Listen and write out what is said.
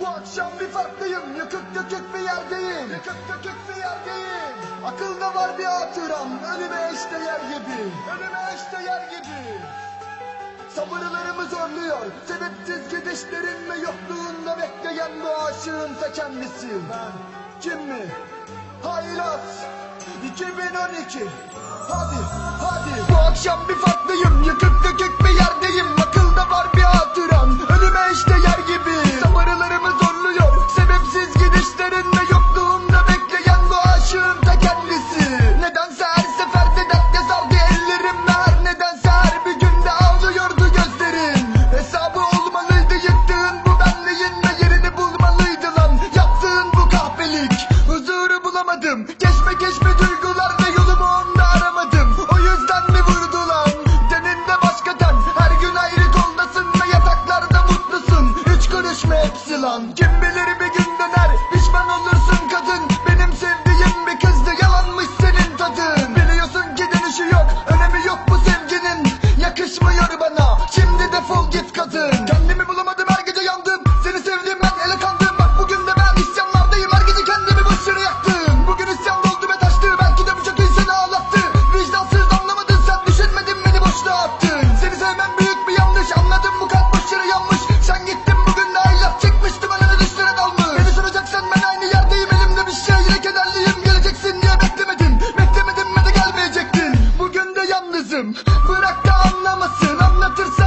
Bu akşam bir farklıyım Yıkık dökük bir yerdeyim Yıkık dökük bir yerdeyim Akılda var bir hatıram Ölüme eşdeğer gibi. Ölüme eşdeğer gibi. Sabırlarımı zorluyor Sebepsiz gidişlerin ve yokluğunda bekleyen bu aşığın ta kendisi Ben. Kim mi? Haylaz 2012 Hadi hadi. Bu akşam bir farklıyım John. Give Bırak da anlamasın anlatırsın.